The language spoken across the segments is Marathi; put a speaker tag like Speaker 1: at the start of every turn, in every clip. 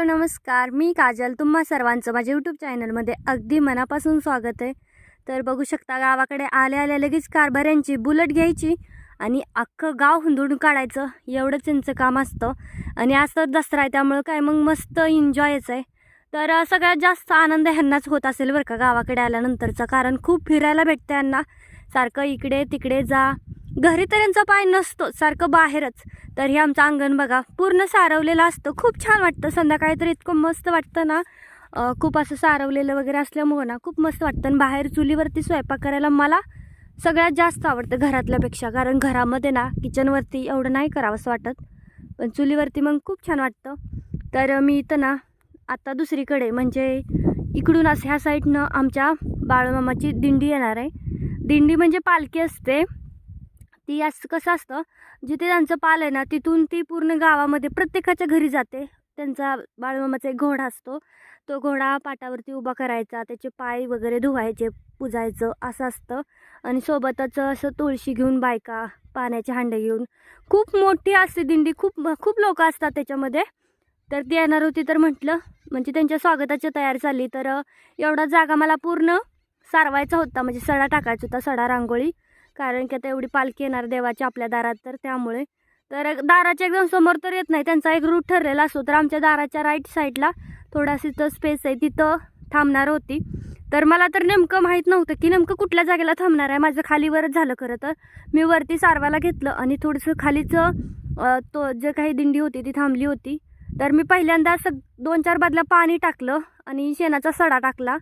Speaker 1: हॅलो नमस्कार. मी काजल तुम्हा सर्वांचं माझ्या यूट्यूब चॅनलमध्ये अगदी मनापासून स्वागत आहे. तर बघू शकता गावाकडे आल्या आल्या लगेच कारभाऱ्यांची बुलट घ्यायची आणि अख्खं गाव हुंदडून काढायचं. एवढंच त्यांचं काम असतं. आणि असं दसरा आहे त्यामुळं काय मग मस्त एन्जॉयच आहे. तर सगळ्यात जास्त आनंद ह्यांनाच होत असेल बरं का गावाकडे आल्यानंतरचा. कारण खूप फिरायला भेटतं यांना. सारखं इकडे तिकडे जा. घरी तर यांचा पाय नसतो सारखं बाहेरच. तर हे आमचं अंगण बघा पूर्ण सारवलेलं असतं. खूप छान वाटतं. संध्याकाळी तर इतकं मस्त वाटतं ना. खूप असं सारवलेलं वगैरे असल्यामुळं ना खूप मस्त वाटतं. आणि बाहेर चुलीवरती स्वयंपाक करायला मला सगळ्यात जास्त आवडतं घरातल्यापेक्षा. कारण घरामध्ये ना किचनवरती एवढं नाही करावंसं वाटत. पण चुलीवरती मग खूप छान वाटतं. तर मी इथं ना आता दुसरीकडे म्हणजे इकडून असं ह्या साईडनं आमच्या बाळूमामाची दिंडी येणार आहे. दिंडी म्हणजे पालखी असते. ती असं कसं असतं जिथे त्यांचं पाल आहे ना तिथून ती पूर्ण गावामध्ये प्रत्येकाच्या घरी जाते. त्यांचा बाळूमामाचा एक घोडा असतो. तो घोडा पाटावरती उभा करायचा त्याचे पाय वगैरे धुवायचे पुजायचं असं असतं. आणि सोबतच असं तुळशी घेऊन बायका पाण्याचे हांडे घेऊन. खूप मोठी असते दिंडी खूप खूप लोक असतात त्याच्यामध्ये. तर ती येणार होती तर म्हटलं म्हणजे त्यांच्या स्वागताची तयारी चालली. तर एवढा जागा मला पूर्ण सारवायचा होता म्हणजे सडा टाकायचा होता सडा रांगोळी. कारण की आता एवढी पालखी येणार देवाची आपल्या दारात तर त्यामुळे. तर दाराच्या एकदम समोर तर येत नाही. त्यांचा एक रूट ठरलेला असतो. तर आमच्या दाराच्या राईट साईडला थोडाशी तर स्पेस आहे. तिथं थांबणार होती. तर मला तर नेमकं माहीत नव्हतं की नेमकं कुठल्या जागेला थांबणार आहे. माझं खालीवरच झालं खरं तर. मी वरती सारवायला घेतलं आणि थोडंसं खालीचं तो जे काही दिंडी होती ती थांबली होती. तर मी पहिल्यांदा असं दोन चार बादल्या पाणी टाकलं आणि शेणाचा सडा टाकला.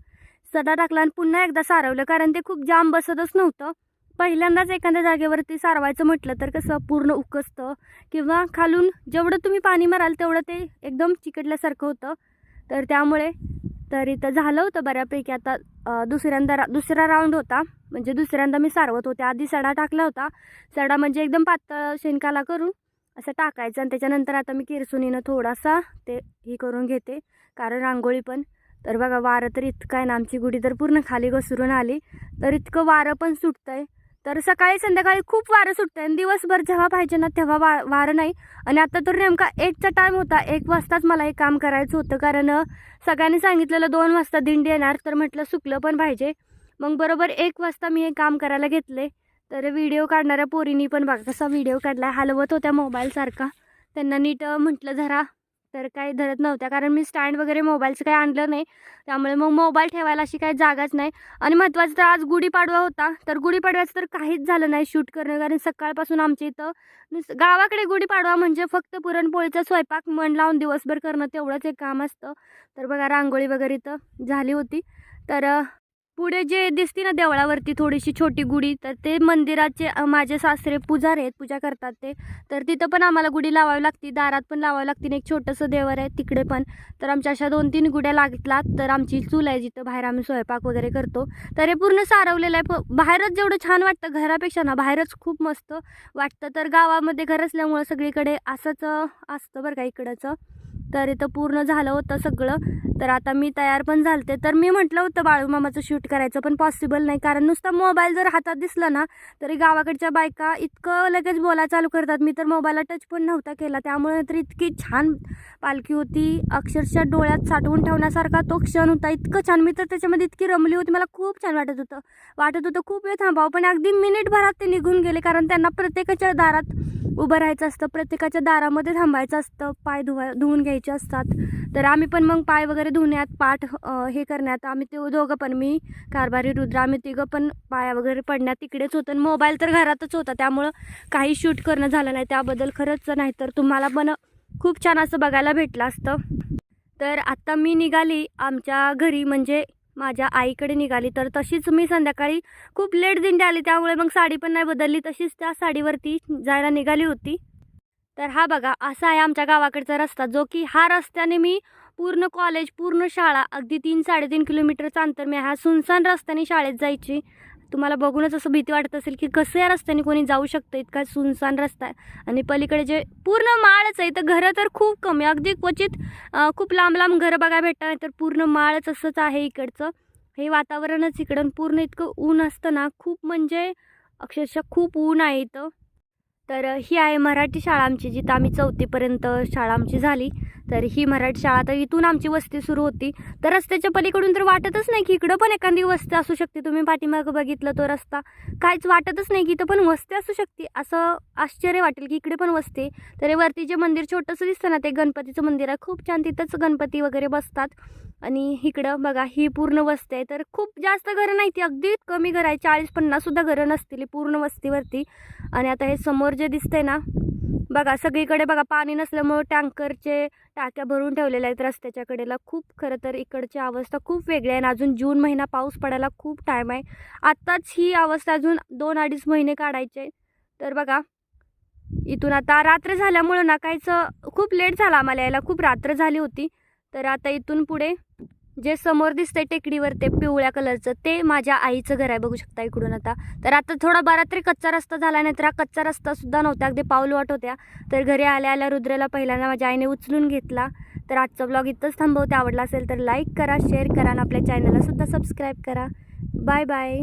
Speaker 1: सडा टाकला आणि पुन्हा एकदा सारवलं कारण ते खूप जाम बसतच नव्हतं. पहिल्यांदाच एखाद्या जागेवरती सारवायचं म्हटलं तर कसं पूर्ण उकसतं किंवा खालून जेवढं तुम्ही पाणी माराल तेवढं ते एकदम चिकटल्यासारखं होतं. तर त्यामुळे तर इथं झालं होतं बऱ्यापैकी. आता दुसऱ्यांदा रा दुसरा राऊंड होता. म्हणजे दुसऱ्यांदा मी सारवत होते. आधी सडा टाकला होता. सडा म्हणजे एकदम पातळ शेणकाला करून असं टाकायचं आणि त्याच्यानंतर आता मी किरसुनीनं थोडासा ते ही करून घेते. कारण रांगोळी पण. तर बघा वारं तर इतकं आहे ना आमची गुढी तर पूर्ण खाली घसरून आली. तर इतकं वारं पण सुटतं आहे तर सकाळी संध्याकाळी खूप वारं सुटतंय आणि दिवसभर जेव्हा पाहिजे ना तेव्हा वा वारं नाही. आणि आता तर नेमका एकचा टाईम होता. एक वाजताच मला हे काम करायचं होतं. कारण सगळ्यांनी सांगितलेलं दोन वाजता दिंडी येणार. तर म्हटलं सुकलं पण पाहिजे. मग बरोबर एक वाजता मी हे काम करायला घेतले. तर व्हिडिओ काढणाऱ्या पोरीनी पण बघा कसा व्हिडिओ काढला हलवत होत्या मोबाईलसारखा त्यांना नीट म्हटलं जरा तर काही धरत नव्हत्या. कारण मी स्टँड वगैरे मोबाईलचं काही आणलं नाही. त्यामुळे मग मोबाईल ठेवायला अशी काही जागाच नाही. आणि महत्त्वाचं तर आज गुढीपाडवा होता. तर गुढीपाडव्याचं तर काहीच झालं नाही शूट करणं. कारण सकाळपासून आमच्या इथं गावाकडे गुढीपाडवा म्हणजे फक्त पुरणपोळीचा स्वयंपाक मन लावून दिवसभर करणं तेवढंच एक काम असतं. तर बघा रांगोळी वगैरे इथं झाली होती. तर पुढे जे दिसते ना देवळावरती थोडीशी छोटी गुढी तर ते मंदिराचे माझे सासरे पुजारी आहेत पूजा करतात ते. तर तिथं पण आम्हाला गुढी लावावी लागते दारात पण लावावी लागते एक छोटंसं देवर आहे तिकडे पण. तर आमच्या अशा दोन तीन गुड्या लागतात तर आमची चूल आहे जिथं बाहेर आम्ही स्वयंपाक वगैरे करतो. तर हे पूर्ण सारवलेलं आहे प- बाहेरच जेवढं छान वाटतं घरापेक्षा ना बाहेरच खूप मस्त वाटतं. तर गावामध्ये घर असल्यामुळं सगळीकडे असंच असतं बरं का इकडंचं. तर इथं पूर्ण झालं होतं सगळं. तर आता मी तयार पण झालते. तर मी म्हटलं होतं बाळूमामाचं शूट करायचं पण पॉसिबल नाही. कारण नुसता मोबाईल जर हातात दिसला ना तरी गावाकडच्या बायका इतकं लगेच बोला चालू करतात. मी तर मोबाईलला टच पण नव्हता केला. त्यामुळे तर इतकी छान पालखी होती. अक्षरशः डोळ्यात साठवून ठेवण्यासारखा तो क्षण होता. इतकं छान. मी तर त्याच्यामध्ये इतकी रमली होती. मला खूप छान वाटत होतं. वाटत होतं खूप वेळ थांबावं. पण अगदी मिनिटभरात ते निघून गेले. कारण त्यांना प्रत्येकाच्या दारात उभं राहायचं असतं. प्रत्येकाच्या दारामध्ये थांबायचं असतं. पाय धुवा धुवून घ्यायचं. असतात. तर आम्ही पण मग पाय वगैरे धुण्यात पाठ हे करण्यात आम्ही ते दोघं पण मी कारभारी रुद्र आम्ही तिघं पण पाया वगैरे पडण्यात तिकडेच होतं. आणि मोबाईल तर घरातच होता त्यामुळं काही शूट करणं झालं नाही. त्याबद्दल खरंच नाही तर तुम्हाला पण खूप छान असं बघायला भेटलं असतं. तर आत्ता मी निघाली आमच्या घरी म्हणजे माझ्या आईकडे निघाली. तर तशीच मी संध्याकाळी खूप लेट दिंडी आली त्यामुळे मग साडी पण नाही बदलली. तशीच त्या साडीवरती जायला निघाली होती. तर हा बघा असा आहे आमच्या गावाकडचा रस्ता जो की हा रस्त्याने मी पूर्ण कॉलेज पूर्ण शाळा अगदी तीन साडेतीन किलोमीटरचं अंतर मी ह्या सुनसान रस्त्याने शाळेत जायची. तुम्हाला बघूनच असं भीती वाटत असेल की कसं या रस्त्याने कोणी जाऊ शकतं? इतका सुनसान रस्ता आहे. आणि पलीकडे जे पूर्ण माळच आहे तर घरं तर खूप कमी अगदी क्वचित खूप लांब लांब घरं बघायला भेटतात नाही तर पूर्ण माळच असंच आहे इकडचं. हे वातावरणच इकडं पूर्ण इतकं ऊन असतं ना खूप म्हणजे अक्षरशः खूप ऊन आहे इथं. तर ही आहे मराठी शाळा आमची जिथं आम्ही चौथीपर्यंत शाळा आमची झाली. तर ही मराठी शाळा तर इथून आमची वस्ती सुरू होती. तर रस्त्याच्या पलीकडून तर वाटतच नाही की इकडं पण एखादी वस्ती असू शकते. तुम्ही पाठीमागं बघितलं तो रस्ता. काहीच वाटतच नाही की इथं पण वस्ती असू शकते. असं आश्चर्य वाटेल की इकडे पण वस्ती तर हे वरती जे मंदिर छोटंसं दिसतं ना ते गणपतीचं मंदिर आहे. खूप छान तिथंच गणपती वगैरे बसतात. आणि इकडं बघा ही पूर्ण वस्ती आहे. तर खूप जास्त घरं नाही ती. अगदी कमी घरं आहे. चाळीस पन्नाससुद्धा घरं नसतील पूर्ण वस्तीवरती. आणि आता हे समोर जे दिसतंय ना बघा सगळीकडे बघा पाणी नसल्यामुळं टँकरचे टाक्या भरून ठेवलेल्या आहेत रस्त्याच्या कडेला. खूप खरं तर इकडची अवस्था खूप वेगळी आहे आणि अजून जून महिना पाऊस पडायला खूप टाईम आहे. आत्ताच ही अवस्था अजून दोन अडीच महिने काढायचे तर बघा इथून आता रात्र झाल्यामुळं ना काहीच खूप लेट झाला आम्हाला यायला. खूप रात्र झाली होती. तर आता इथून पुढे जे समोर दिसतंय टेकडीवर ते पिवळ्या कलरचं ते माझ्या आईचं घर आहे बघू शकता इकडून आता. तर आता थोडा बरा तरी कच्चा रस्ता झाला नाही तर हा कच्चा रस्ता सुद्धा नव्हता अगदी पाऊल वाट होत्या. तर घरी आल्या आल्या रुद्रला पहिल्यांदा माझ्या आईने उचलून घेतला. तर आजचा ब्लॉग इथंच थांबवते. आवडला असेल तर लाईक करा शेअर करा आणि आपल्या चॅनलला सुद्धा सबस्क्राईब करा. Bye bye